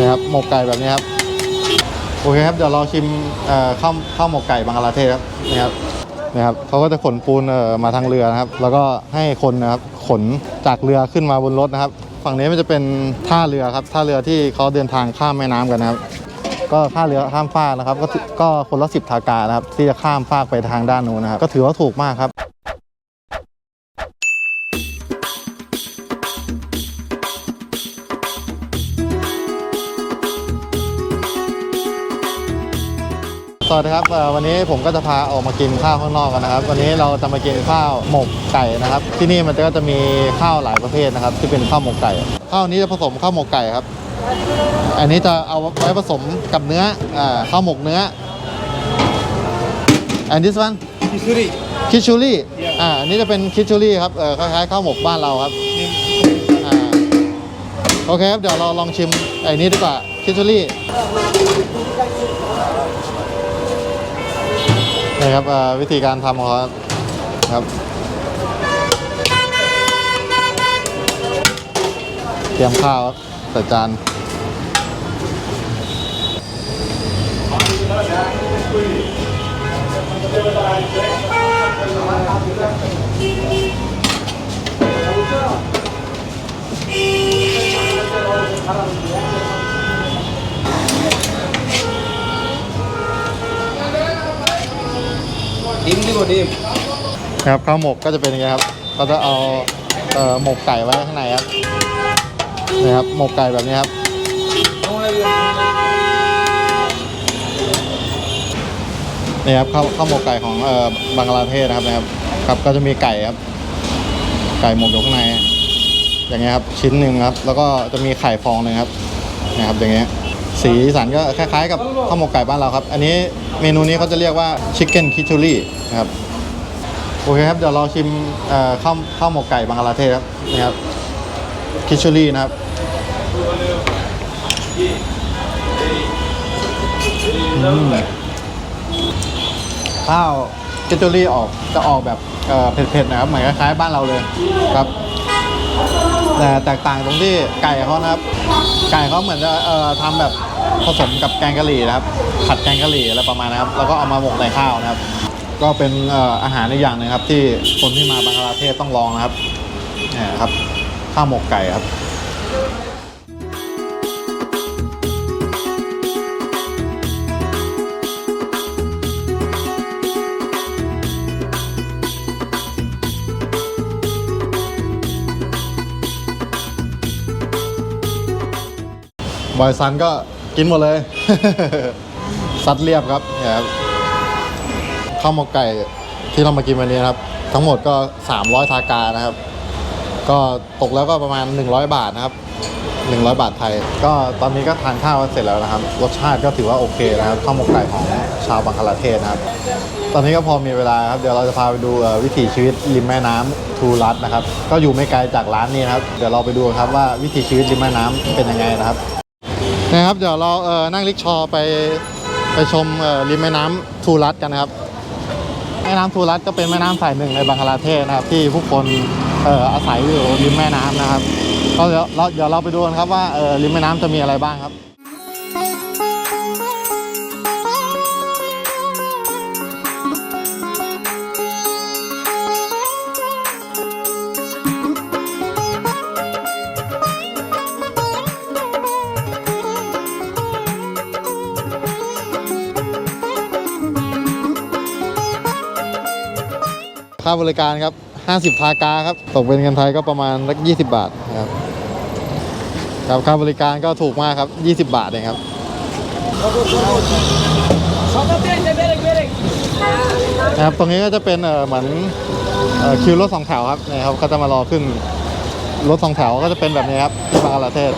นะครับหมกไก่แบบนี้ครับโอเคครับเดี๋ยวเราชิมข้าวข้าวหมกไก่บังกลาเทศครับนี่ครับนี่ครับเขาก็จะขนปูนมาทางเรือนะครับ แล้วก็ให้คนนะครับขนจากเรือขึ้นมาบนรถนะครับ ฝั่งนี้มันจะเป็นท่าเรือครับท่าเรือที่เขาเดินทางข้ามแม่น้ำกันนะครับ ก็ค่าเรือข้ามฟากนะครับ ก็ก็คนละสิบทากานะครับ ที่จะข้ามฟากไปทางด้านนู้นนะครับ ก็ถือว่าถูกมากครับ สวัสดีครับเอ่อวันนี้ผมก็จะพาออกมากินข้าวข้างนอกกันนะครับ วันนี้เราจะมากินข้าวหมกไก่นะครับ ที่นี่มันก็จะมีข้าวหลายประเภทนะครับ ที่เป็นข้าวหมกไก่ ข้าวนี้จะผสมข้าวหมกไก่ครับ อันนี้จะเอาไว้ผสมกับเนื้ออ่าข้าวหมกเนื้อ and this one Kisuri. คิชูรี่อ่าอันนี้จะเป็นคิชูรี่ครับเออคล้ายๆข้าวหมกบ้านเราครับอ่าโอเคครับเดี๋ยวเราลองชิมไอ้นี้ดีกว่าคิชูรี่ นี่ครับวิธีการทำของเขาครับ เตรียมข้าวใส่จาน Dim di bo dim. นะครับข้าวหมกก็จะเป็นอย่างนี้ครับก็จะเอาเอ่อหมกไก่ไว้ข้างในครับนี่ครับหมกไก่แบบนี้ครับนี่ครับข้าวข้าวหมกไก่ของเอ่อบังกลาเทศนะครับนะครับครับก็จะมีไก่ครับ ไก่หมกอยู่ข้างใน อย่างเงี้ยครับชิ้นหนึ่งครับ แล้วก็จะมีไข่ฟองหนึ่งครับนะครับอย่างเงี้ย สีสันก็คล้ายๆ กับข้าวหมกไก่บ้านเราครับ อันนี้เมนูนี้เขาจะเรียกว่าชิคเก้นคิชูรี่นะครับโอเคครับเดี๋ยวเราชิมข้าวข้าวหมกไก่บังกลาเทศครับนี่ครับคิชูรี่นะครับข้าวเจจูรี่ออกจะออกแบบเอ่อเผ็ดๆนะครับเหมือนคล้ายๆบ้านเราเลยครับแต่แตกต่างตรงที่ไก่เขานะครับ ไก่เขาเหมือนจะเอ่อทำแบบ ผสมกับแกงกะหรี่นะครับ ผัดแกงกะหรี่อะไรประมาณนะครับ แล้วก็เอามาหมกในข้าวนะครับ ก็เป็นอาหารในกอย่างหนึงครับ ที่คนที่มาบังกลาเทศต้องลองนะครับนี่ครับข้าวหมกไก่ครับบอยซันก็ กินหมดเลย ซัดเรียบครับเนี่ยครับข้าวหมกไก่ที่เรามากินวันนี้นะครับ ทั้งหมดก็ 300 ทากานะครับ ก็ตกแล้วก็ประมาณ 100 บาทนะครับ 100 บาทไทย ก็ตอนนี้ก็ทานข้าวเสร็จแล้วนะครับ รสชาติก็ถือว่าโอเคนะครับข้าวหมกไก่ของชาวบังคลาเทศนะครับ ตอนนี้ก็พอมีเวลาครับเดี๋ยวเราจะพาไปดูวิถีชีวิตริมแม่น้ำทูรัตนะครับ ก็อยู่ไม่ไกลจากร้านนี้นะครับ เดี๋ยวเราไปดูครับว่าวิถีชีวิตริมแม่น้ำเป็นยังไงนะครับ นะครับเดี๋ยวเราเออนั่งลิกชอไปไปชมเออริมแม่น้ำทูรัตกันนะครับแม่น้ำทูรัตก็เป็นแม่น้ำสายหนึ่งในบังคลาเทศนะครับ ที่ผู้คนเอ่ออาศัยอยู่ริมแม่น้ำนะครับก็เดี๋ยวเราเดี๋ยวเราไปดูกันครับว่าเออริมแม่น้ำจะมีอะไรบ้างครับาบริการครับ 50 ทากาครับ ตกเป็นเงินไทยก็ประมาณสัก20 บาทครับครับค่าบริการก็ถูกมากครับ 20 บาทเองครับนะครับ ตรงนี้ก็จะเป็นเออเหมือนเอ่อคิวรถสองแถวครับนี่ครับก็จะมารอขึ้นรถสองแถวก็จะเป็นแบบนี้ครับที่บางกลาเทศ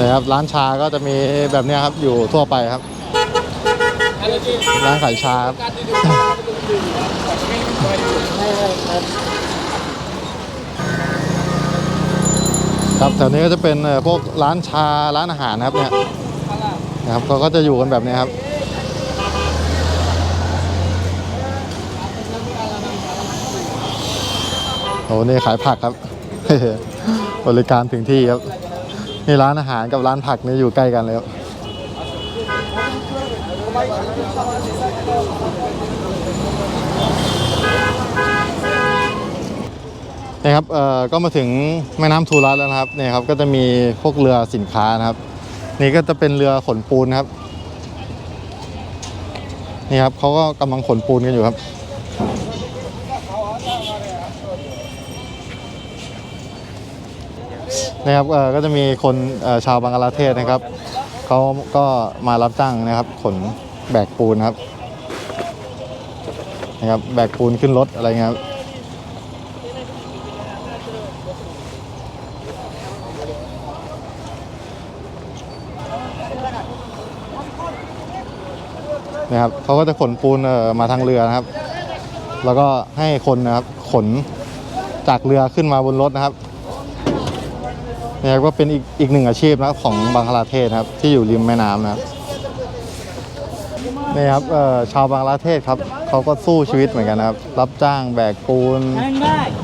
นะครับร้านชาก็จะมีแบบนี้ครับอยู่ทั่วไปครับ ร้านขายชาครับครับแถวนี้ก็จะเป็นพวกร้านชาร้านอาหารนะครับเนี่ยนะครับเขาก็จะอยู่กันแบบนี้ครับโอ้นี่ขายผักครับ บริการถึงที่ครับ นี่ร้านอาหารกับร้านผักนี่อยู่ใกล้กันเลยครับนี่ครับ เอ่อ ก็มาถึงแม่น้ำทูรัสแล้วนะครับนี่ครับ ก็จะมีพวกเรือสินค้านะครับ นี่ก็จะเป็นเรือขนปูนครับ นี่ครับเขาก็กำลังขนปูนกันอยู่ครับ นะครับก็จะมีคนชาวบังกลาเทศนะครับเขาก็มารับจ้างนะครับ ขนแบกปูนครับนะครับแบกปูนขึ้นรถอะไรเงี้ยครับนะครับเขาก็จะขนปูนมาทางเรือนะครับ แล้วก็ให้คนนะครับขนจากเรือขึ้นมาบนรถนะครับ นี่ครับก็เป็นอีกอีกหนึ่งอาชีพนะของบังคลาเทศครับที่อยู่ริมแม่น้ำนะครับนี่ครับชาวบังคลาเทศครับเขาก็สู้ชีวิตเหมือนกันนะครับ รับจ้างแบกปูน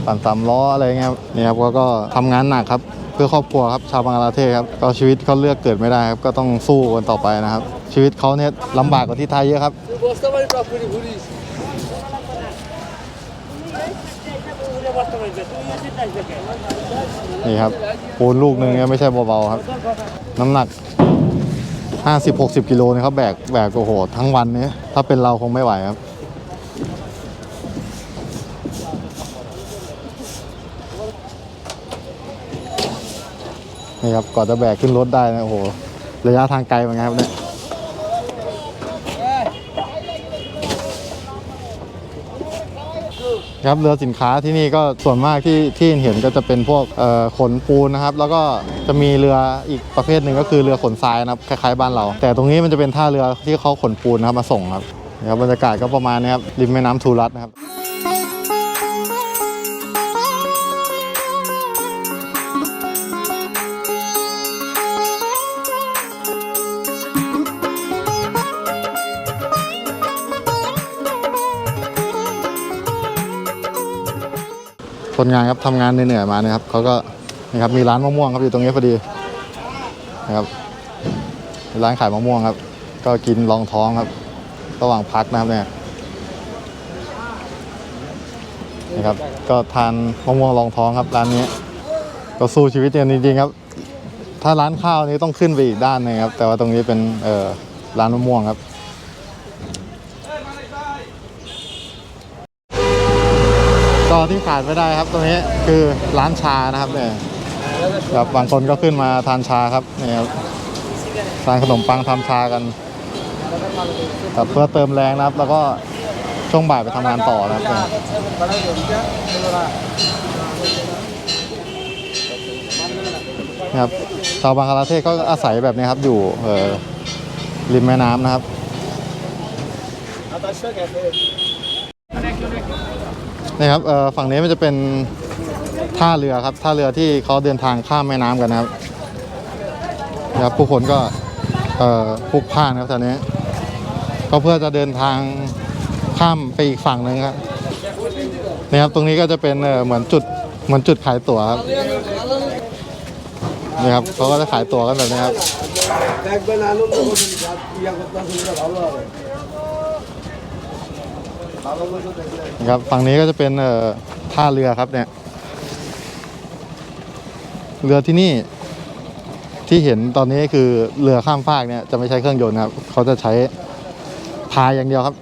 ปั่นสามล้ออะไรเงี้ยนี่ครับก็ก็ทำงานหนักครับ เพื่อครอบครัวครับชาวบังกลาเทศครับก็ชีวิตเขาเลือกเกิดไม่ได้ครับก็ต้องสู้กันต่อไปนะครับ ชีวิตเขาเนี่ยลำบากกว่าที่ไทยเยอะครับ นี่ครับปูนลูกหนึ่งเนี่ยไม่ใช่เบาๆครับ น้ำหนัก 50-60 กิโลนะครับแบกแบกโอ้โหทั้งวันนี้ถ้าเป็นเราคงไม่ไหวครับนี่ครับก่อนจะแบกขึ้นรถได้นะโอ้โหระยะทางไกลเหมือนกันครับเนี่ย ครับเรือสินค้าที่นี่ก็ส่วนมากที่ที่เห็นก็จะเป็นพวกขนปูนนะครับ แล้วก็จะมีเรืออีกประเภทหนึ่งก็คือเรือขนทรายนะครับคล้ายๆบ้านเรา แต่ตรงนี้มันจะเป็นท่าเรือที่เขาขนปูนนะครับมาส่งครับนะครับบรรยากาศก็ประมาณนี้ครับริมแม่น้ำทูรัตนะครับ คนงานครับทำงานเหนื่อยๆมาเนี่ยครับเขาก็นะครับมีร้านมะม่วงครับอยู่ตรงนี้พอดีนะครับร้านขายมะม่วงครับ ก็กินรองท้องครับ ระหว่างพักนะครับเนี่ยนะครับก็ทานมะม่วงรองท้องครับร้านนี้ ก็สู้ชีวิตกันจริงๆครับ ถ้าร้านข้าวนี้ต้องขึ้นไปอีกด้านนึงครับแต่ว่าตรงนี้เป็นเอ่อร้านมะม่วงครับ ก็ที่ขาดไม่ได้ครับตรงนี้คือร้านชานะครับเนี่ยแบบบางคนก็ขึ้นมาทานชาครับเนี่ครับทานขนมปังทำชากันครับเพื่อเติมแรงนะครับ แล้วก็ช่วงบ่ายไปทำงานต่อนะครับเนี่ยนะครับชาวบางคลาเทศก็อาศัยแบบนี้ครับอยู่เออริมแม่น้ำนะครับ นี่ครับฝั่งนี้มันจะเป็นท่าเรือครับท่าเรือที่เขาเดินทางข้ามแม่น้ำกันนะครับนะครับผู้คนก็พลุกพ่านครับตอนนี้ก็เพื่อจะเดินทางข้ามไปอีกฝั่งหนึ่งครับนี่ครับตรงนี้ก็จะเป็นเหมือนจุดเหมือนจุดขายตั๋วครับนี่ครับเขาก็จะขายตั๋วกันแบบนี้ครับ ครับฝั่งนี้ก็จะเป็นเอ่อท่าเรือครับเนี่ยเรือที่นี่ที่เห็นตอนนี้คือเรือข้ามฟากเนี่ยจะไม่ใช้เครื่องยนต์ครับเขาจะใช้พายอย่างเดียวครับ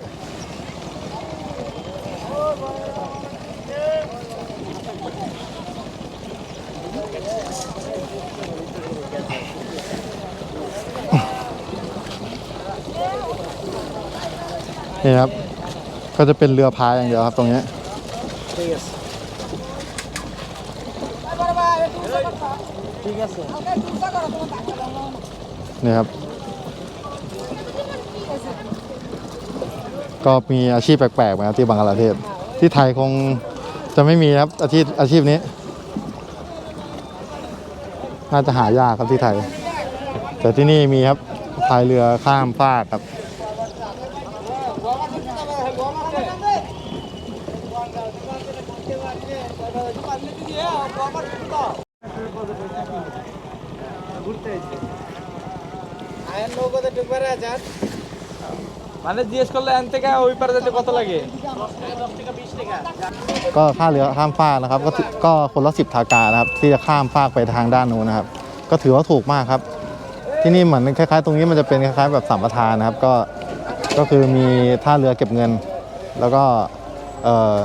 นี่ครับ ก็จะเป็นเรือพายอย่างเดียวครับตรงนี้นี่ครับ ก็มีอาชีพแปลกๆมาครับที่บังกลาเทศ ที่ไทยคงจะไม่มีครับอาชีพอาชีพนี้ น่าจะหายากครับที่ไทย แต่ที่นี่มีครับพายเรือข้ามฟากครับ মানে জিজ্ঞেস করলে এন থেকে ওই পারে যেতে কত লাগেก็ค่าเรือข้ามฟากนะครับ ก็ถือก็คนละสิบทากานะครับ ที่จะข้ามฟากไปทางด้านนู้นนะครับ ก็ถือว่าถูกมากครับ ที่นี่เหมือนคล้ายๆ ตรงนี้มันจะเป็นคล้ายๆ แบบสัมปทานนะครับ ก็ก็คือมีท่าเรือเก็บเงิน แล้วก็เอ่อ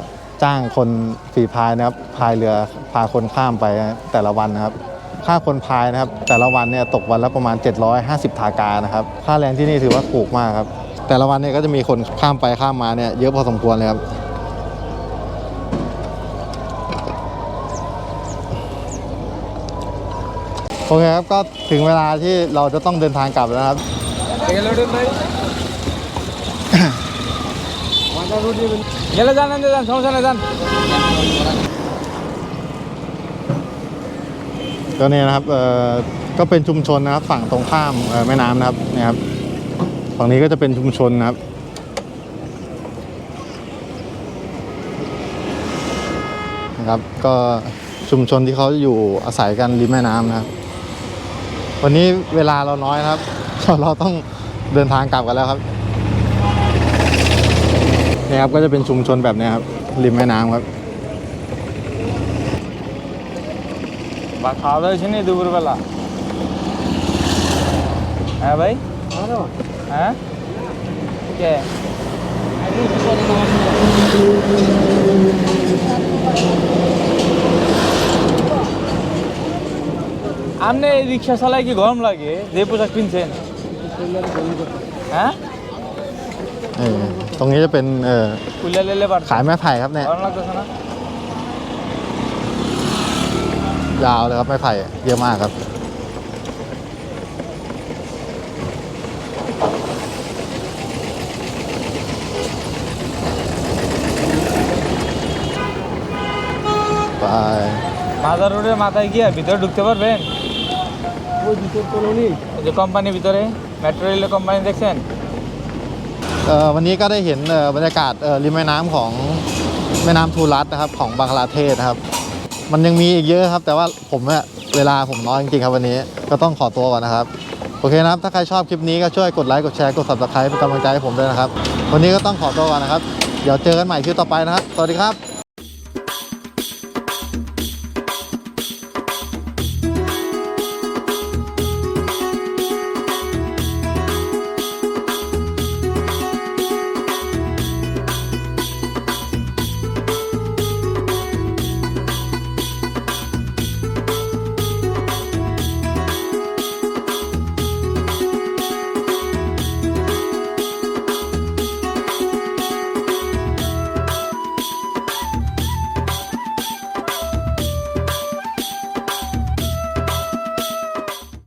จ้างคนฝีพายนะครับพายเรือพาคนข้ามไปแต่ละวันนะครับ ค่าคนพายนะครับ แต่ละวันเนี่ยตกวันละประมาณ 750 ทากานะครับ ค่าแรงที่นี่ถือว่าถูกมากครับ แต่ละวันเนี่ยก็จะมีคนข้ามไปข้ามมาเนี่ยเยอะพอสมควรเลยครับโอเคครับก็ถึงเวลาที่เราจะต้องเดินทางกลับแล้วครับ গেলে যান এনে যান সমস্যা নেই যানก็เนี่ยนะครับเอ่อก็เป็นชุมชนนะครับ ฝั่งตรงข้ามเอ่อแม่น้ำนะครับเนี่ยครับ ฝั่งนี้ก็จะเป็นชุมชนนะครับ นะครับ ก็ชุมชนที่เขาอยู่อาศัยกันริมแม่น้ำนะครับ วันนี้เวลาเราน้อยนะครับ เราต้องเดินทางกลับกันแล้วครับเ นี่ยครับก็จะเป็นชุมชนแบบเนี้ยครับ ริมแม่น้ำครับ বা খাওয়া দাওয়া হয়েছে নি দুপুরবেলা হ্যাঁ ভাই হ্যাঁ কে আপনি এই রিক্সা চালায় কি গরম লাগে যে পোশাক কিনছেন হ্যাঁ เออ ตรงนี้จะเป็นเอ่อ কুলিয়া লেলে পারছে ขายไม้ไผ่ครับเนี่ย গরম লাগতেছে না ยาวเลยครับไม้ไผ่เยอะมากครับ ไป মাজার রোডের মাথায় গিয়ে ভিতরে ঢুকতে পারবেন ওই ভিতর কলোনি যে কোম্পানির ভিতরে মেট্রো রেলের কোম্পানি দেখছেনเอ่อ วันนี้ก็ได้เห็นบรรยากาศริมแม่น้ำของแม่น้ำทูรัสนะครับของบังคลาเทศนะครับ มันยังมีอีกเยอะครับ แต่ว่าผมเนี่ยเวลาผมน้อยจริงๆครับวันนี้ก็ต้องขอตัวก่อนนะครับ โอเคนะครับ ถ้าใครชอบคลิปนี้ก็ช่วยกดไลค์กดแชร์กด subscribe เป็นกำลังใจให้ผมด้วยนะครับ วันนี้ก็ต้องขอตัวก่อนนะครับ เดี๋ยวเจอกันใหม่คลิปต่อไปนะครับ สวัสดีครับ